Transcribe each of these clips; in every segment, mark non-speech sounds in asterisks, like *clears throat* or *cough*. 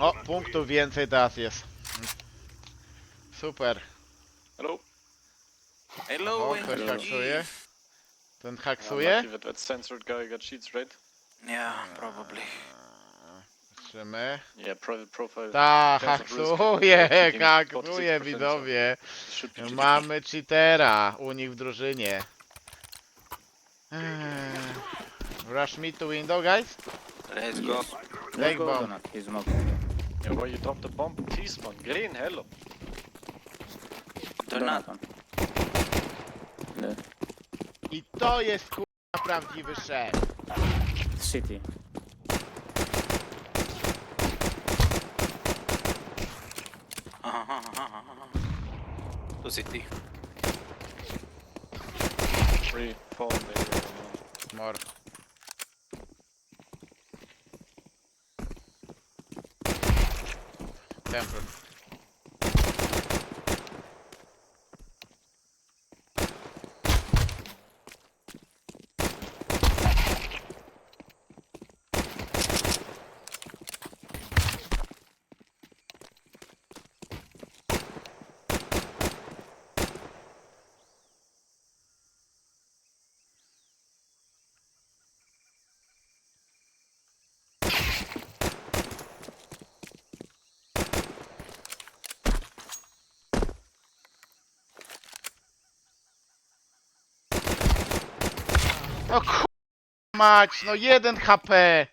O, punktów więcej teraz jest. Super. Hello. Hello, O, ktoś haksuje. Ten haksuje? that that censored guy got cheats, right? Yeah, probably. Patrzymy. Yeah, private profile. Ta, haksuje, haksuje 46%, widzowie. Should be cheating. Mamy cheatera u nich w drużynie. Eee, Rush me to window, guys? Let's go. Take Let's go, bomb. Donut. He's smoking. Yeah, why you dropped the bomb? T-spawn. Green, hello. Donut. one. The I to jest kurwa prawdziwy szef. city. Aha, aha, aha, aha. To city. Maybe. Mor. Temper. Mać, no jeden HP.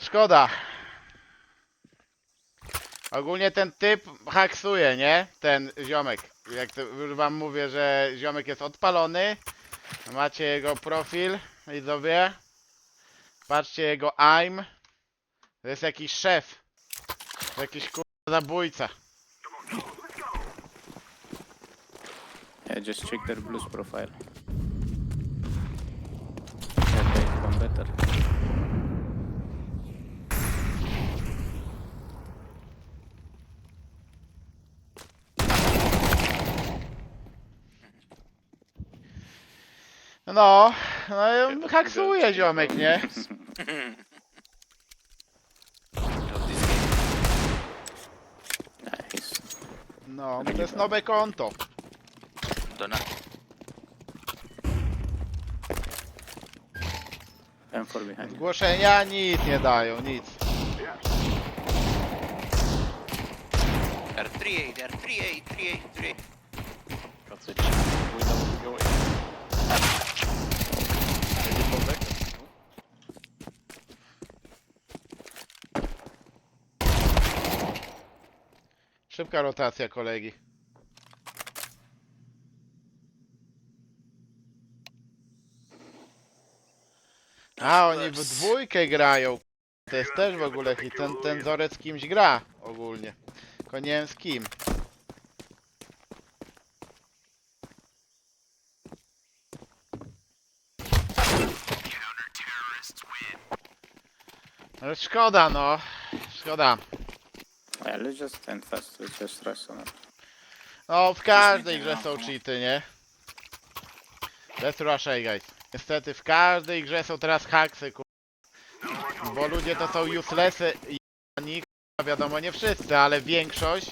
Szkoda. Ogólnie ten typ haksuje, nie? Ten ziomek. Jak to już wam mówię, że ziomek jest odpalony. Macie jego profil, widzowie. Patrzcie jego aim. To jest jakiś szef. Jakiś kurwa zabójca. Yeah, just check their blues profile. Yeah, they become better. No, no haksuje ziomek, nie? No, to jest nowe konto. Donut. M4 behind. you. Zgłoszenia nic nie dają, nic. R38, R38, 38, 38. Szybka rotacja kolegi. A, oni w dwójkę grają. To jest też w ogóle hit. Ten, ten Zorec kimś gra ogólnie. Tylko nie wiem z kim. Ale szkoda no. Szkoda. Yeah, let's just stand fast. Let's just rush on it. No, w każdej grze są cheaty, nie? Let's rush A, guys. Niestety w każdej grze są teraz haksy, ku... Bo ludzie to są uselessy i nikt, wiadomo, nie wszyscy, ale większość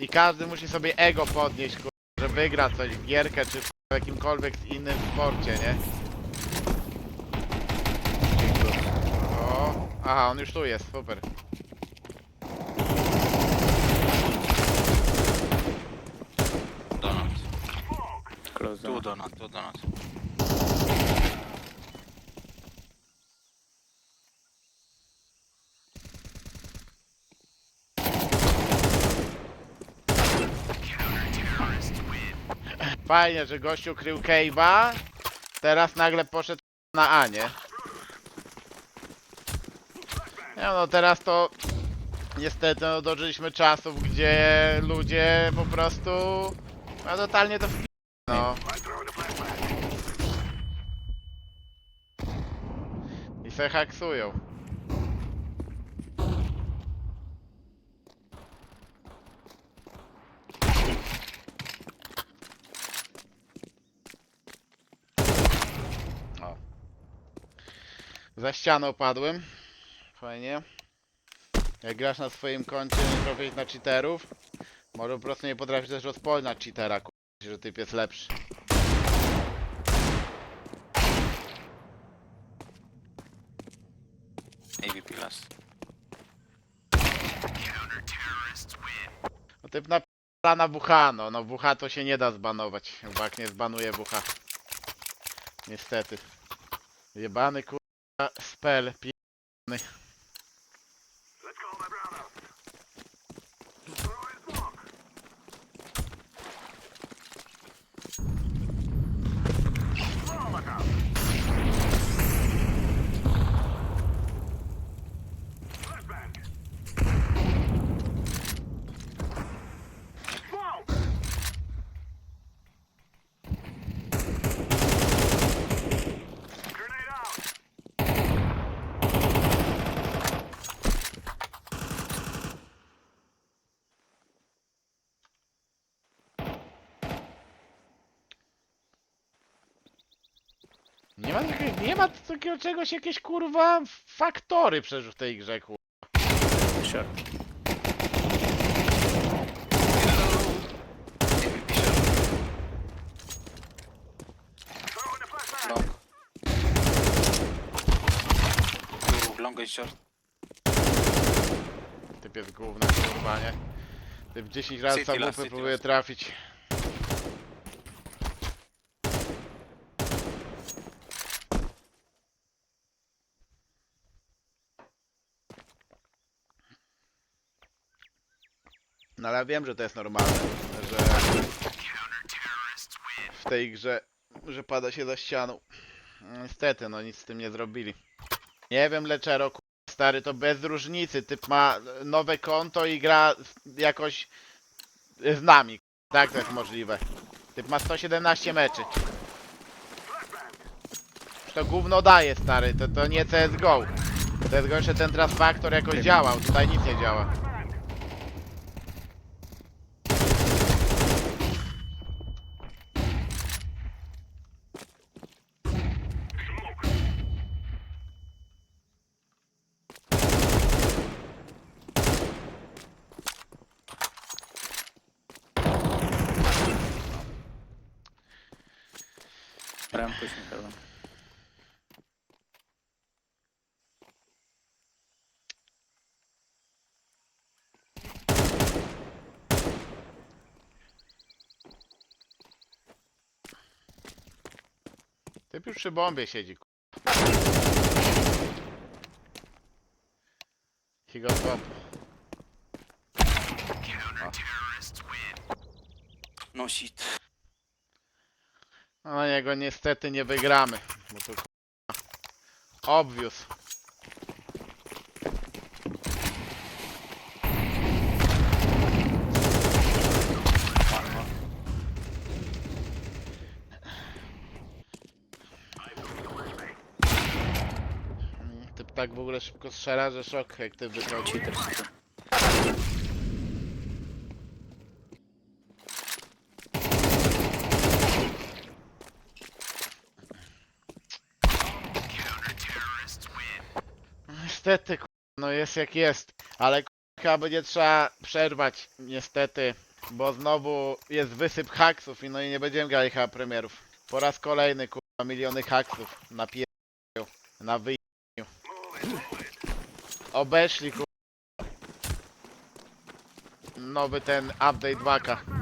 i każdy musi sobie ego podnieść, ku... że wygra coś w gierkę czy w jakimkolwiek innym sporcie, nie? O, aha, on już tu jest, super. Donut. Close Tu down. donut, tu donut. Fajnie, że gościu krył Cave'a, teraz nagle poszedł na A, nie? Nie no, teraz to niestety no, dożyliśmy czasów, gdzie ludzie po prostu no totalnie to wpi... no. I se haksują. O. Za ścianą padłem. Fajnie. Jak grasz na swoim koncie, nie trafisz na cheaterów, może po prostu nie potrafisz też rozpoznać cheatera. Że typ jest lepszy. AVP last. No typ na na WH, no, no WH to się nie da zbanować, jak nie zbanuje WH. Niestety. Jebany kurwa spell, pijany. Nie ma, takiego- nie ma takiego czegoś, jakieś kurwa faktory przecież w tej grze kurwa. Sure. Long. Two long and short. Typ jest gówno kurwa, nie? Typ 10 razy City last, samupy city próbuje last. trafić. No ale wiem, że to jest normalne, że w tej grze, że pada się za ścianą. No, Niestety, no nic z tym nie zrobili. Nie wiem, Leczero, stary, to bez różnicy. Typ ma nowe konto i gra jakoś z nami. Tak to jest możliwe. Typ ma 117 meczy. To gówno daje, stary, to, to nie CSGO. CSGO jeszcze ten teraz faktor jakoś działał, tutaj nic nie działa. Pushing heaven. Typ już przy bombie siedzi. ku- He got bomb. No shit. No na niego niestety nie wygramy. Bo to k***a, obvious. Typ tak w ogóle szybko strzela, że szok jak ty wychodzi. Cheaters too. Niestety, no jest jak jest, ale chyba będzie trzeba przerwać, niestety, bo znowu jest wysyp haksów i no i nie będziemy grali chyba premierów. Po raz kolejny, kurwa, miliony haksów na pier... na wyjściu. Obeszli, kurwa. Nowy ten update 2K.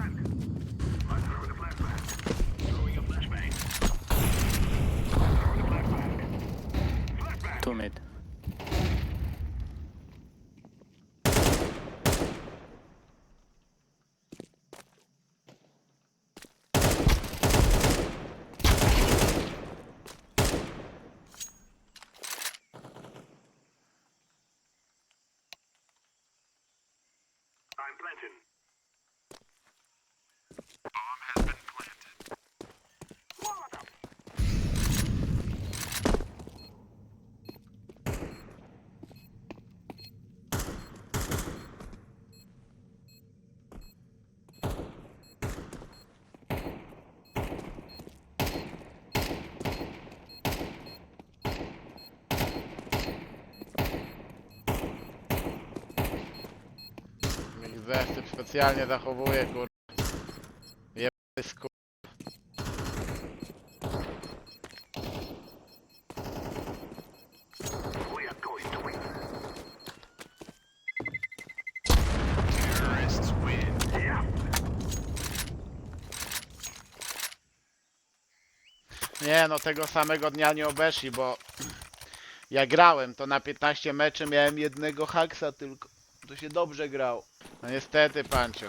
Zesztyp specjalnie zachowuje, kur... Jebany sku... Nie no, tego samego dnia nie obeszli, bo *clears throat* ja grałem, to na 15 meczy miałem jednego haksa tylko. To się dobrze grał. No niestety, Pancio.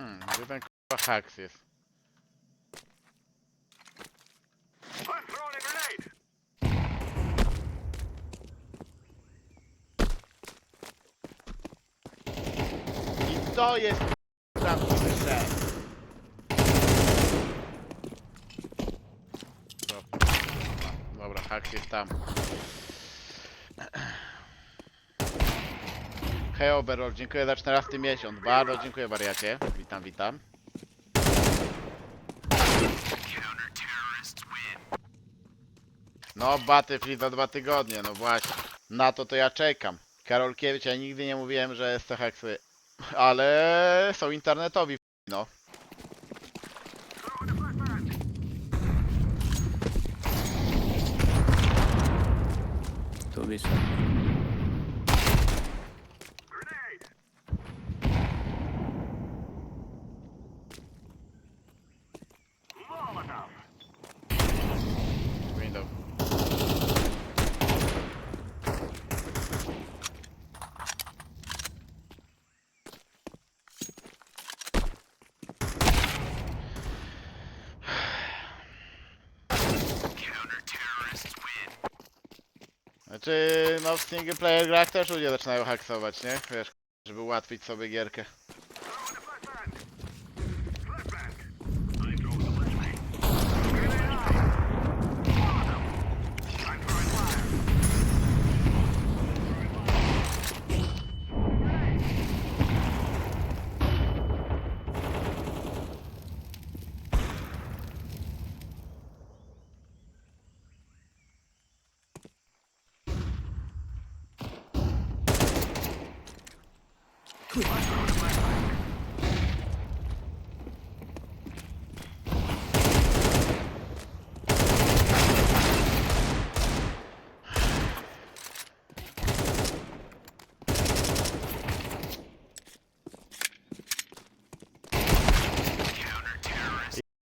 Hmm, gdzie ten kurwa haks jest? I to jest prawdziwy. Dobra, haks jest tam. Hej Oberol, dziękuję za 14 miesiąc. Bardzo dziękuję wariacie. Witam, witam. No, Battlefield za dwa tygodnie, no właśnie. Na to to ja czekam. Karolkiewicz, ja nigdy nie mówiłem, że jest to haksy. Ale są internetowi, no. Two B Znaczy, no w single player grach też ludzie zaczynają haksować, nie? Wiesz, żeby ułatwić sobie gierkę.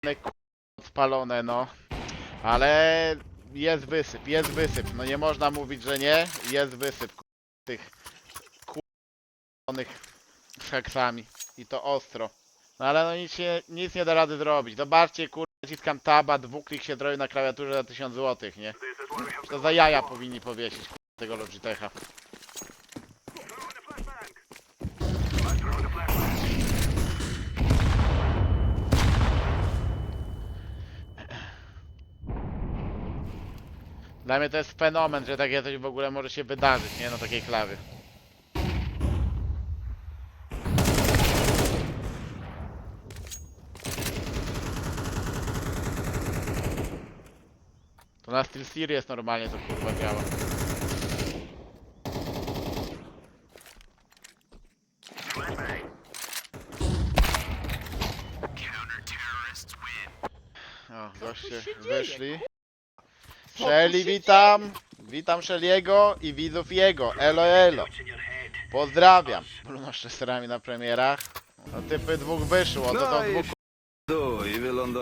One, k- spalone, no. Ale jest wysyp, jest wysyp. No nie można mówić, że nie. Jest wysyp tych k***onych z haksami. I to ostro. No ale no nic, się, nic nie da rady zrobić. Zobaczcie, kur... naciskam taba, dwuklik się drobi na klawiaturze za 1000 zł, nie? To za jaja powinni powiesić kur... tego Logitecha. Dla mnie to jest fenomen, że takie coś w ogóle może się wydarzyć, nie? Na takiej klawy. Na Steel Series normalnie to kurwa działa. O, goście wyszli. Shelly, witam! Witam Shelly'ego i widzów jego. Elo, elo. Pozdrawiam. Bruno z Chesterami na premierach. No typy dwóch wyszło, to No są i dwóch... Tu i.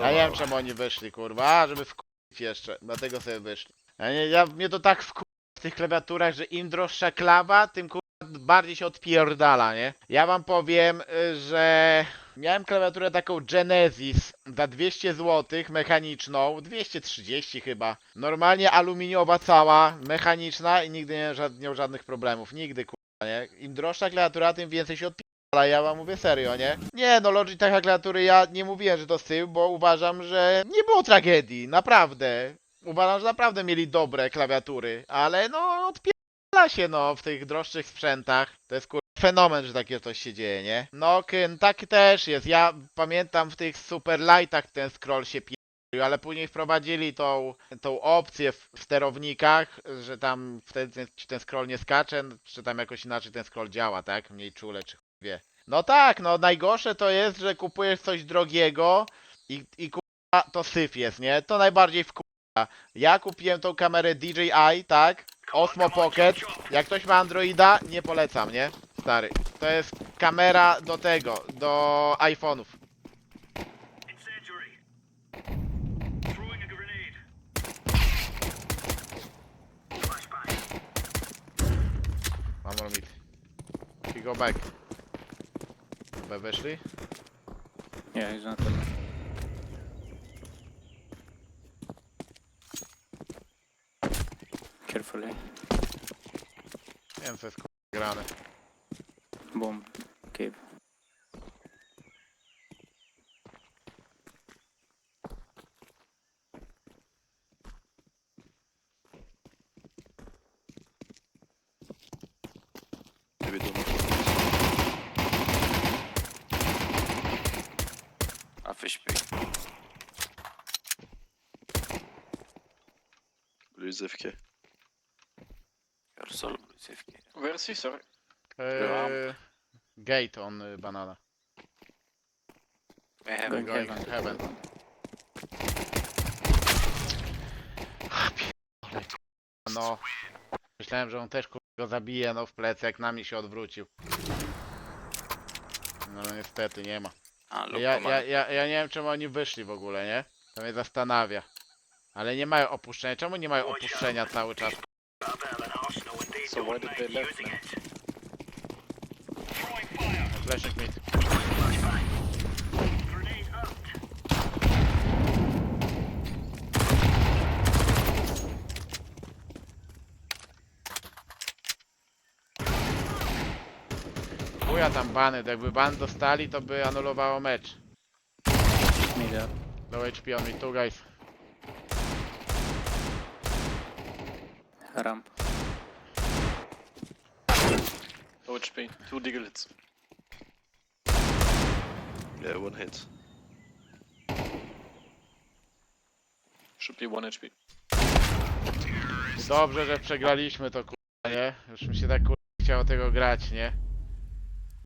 Ja nie wiem czemu oni wyszli, kurwa, żeby wkurzyć jeszcze, dlatego sobie wyszli. Ja nie, ja, mnie to tak wkur... w tych klawiaturach, że im droższa klawa, tym kurwa bardziej się odpierdala, nie? Ja wam powiem, y, że miałem klawiaturę taką Genesis za 200 zł, mechaniczną, 230 chyba. Normalnie aluminiowa cała, mechaniczna i nigdy nie miałem żadnych problemów, nigdy kurwa, nie? Im droższa klawiatura, tym więcej się odpierdala, ja wam mówię serio, nie? Nie, no Logitech klawiatury ja nie mówiłem, że to sył, bo uważam, że nie było tragedii, naprawdę. Uważam, że naprawdę mieli dobre klawiatury, ale no odpierdala się no w tych droższych sprzętach. To jest kur... fenomen, że takie coś się dzieje, nie? No kyn, tak też jest. Ja pamiętam w tych super lightach ten scroll się pierdolił, ale później wprowadzili tą, tą opcję w sterownikach, że tam wtedy ten, ten scroll nie skacze, czy tam jakoś inaczej ten scroll działa, tak? Mniej czule, czy wie. No tak, no najgorsze to jest, że kupujesz coś drogiego i, i kurwa to syf jest, nie? To najbardziej wkurza. Ja kupiłem tą kamerę DJI, tak? Osmo Pocket. Jak ktoś ma Androida, nie polecam, nie? Stary. To jest kamera do tego, do iPhone'ów. Robić. I go back. B weszli? Yeah, he's not in. Carefully. Nie wiem co jest kurwa grane. Boom. Safety. Where is he, sorry? Eee, gate on y, banana. I have Going going heaven. heaven. No. Myślałem, że on też kurwa, go zabije, no w plecy, jak na mnie się odwrócił. No ale niestety nie ma. Look, Ja, ja, ja, ja nie wiem czemu oni wyszli w ogóle, nie? To mnie zastanawia. Ale nie mają opuszczenia. Czemu nie mają opuszczenia cały czas? So why did they left now? Fleszek mi. Chuja tam bany, jakby ban dostali, to by anulowało mecz. Middle. No HP on me too, guys. Ramp. No HP, two deagle hits. Yeah, one hit. Should be one HP. Dobrze, że przegraliśmy to kurwa, nie? Już mi się tak kurwa chciało tego grać, nie?